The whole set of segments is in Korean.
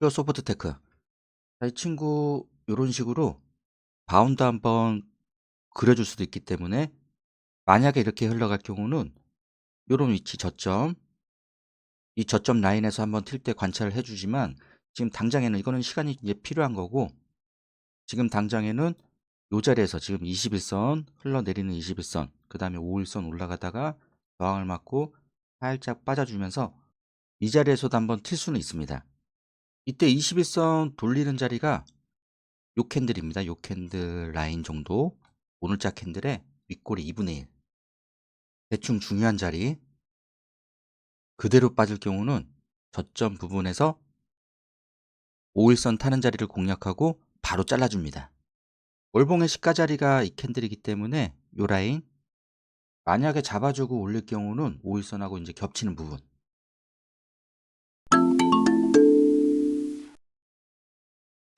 퓨어 소프트 테크. 자, 이 친구 요런 식으로 바운드 한번 그려줄 수도 있기 때문에 만약에 이렇게 흘러갈 경우는 요런 위치 저점 이 저점 라인에서 한번 틀때 관찰을 해주지만 지금 당장에는 이거는 시간이 이제 필요한 거고 지금 당장에는 요 자리에서 지금 21선 흘러내리는 21선 그 다음에 5일선 올라가다가 저항을 맞고 살짝 빠져주면서 이 자리에서도 한번 틀 수는 있습니다. 이때 21선 돌리는 자리가 요 캔들입니다. 요 캔들 라인 정도 오늘자 캔들의 윗꼬리 2분의 1 대충 중요한 자리 그대로 빠질 경우는 저점 부분에서 5일선 타는 자리를 공략하고 바로 잘라줍니다. 월봉의 시가 자리가 이 캔들이기 때문에 요 라인 만약에 잡아주고 올릴 경우는 5일선하고 이제 겹치는 부분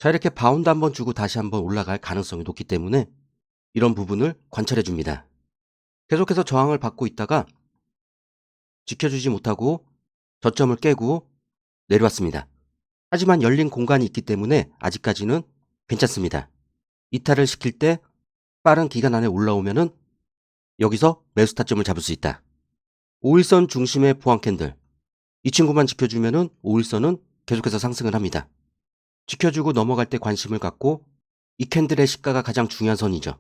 자, 이렇게 바운드 한번 주고 다시 한번 올라갈 가능성이 높기 때문에 이런 부분을 관찰해 줍니다. 계속해서 저항을 받고 있다가 지켜주지 못하고 저점을 깨고 내려왔습니다. 하지만 열린 공간이 있기 때문에 아직까지는 괜찮습니다. 이탈을 시킬 때 빠른 기간 안에 올라오면은 여기서 매수 타점을 잡을 수 있다. 5일선 중심의 보안 캔들. 이 친구만 지켜주면은 5일선은 계속해서 상승을 합니다. 지켜주고 넘어갈 때 관심을 갖고 이 캔들의 시가가 가장 중요한 선이죠.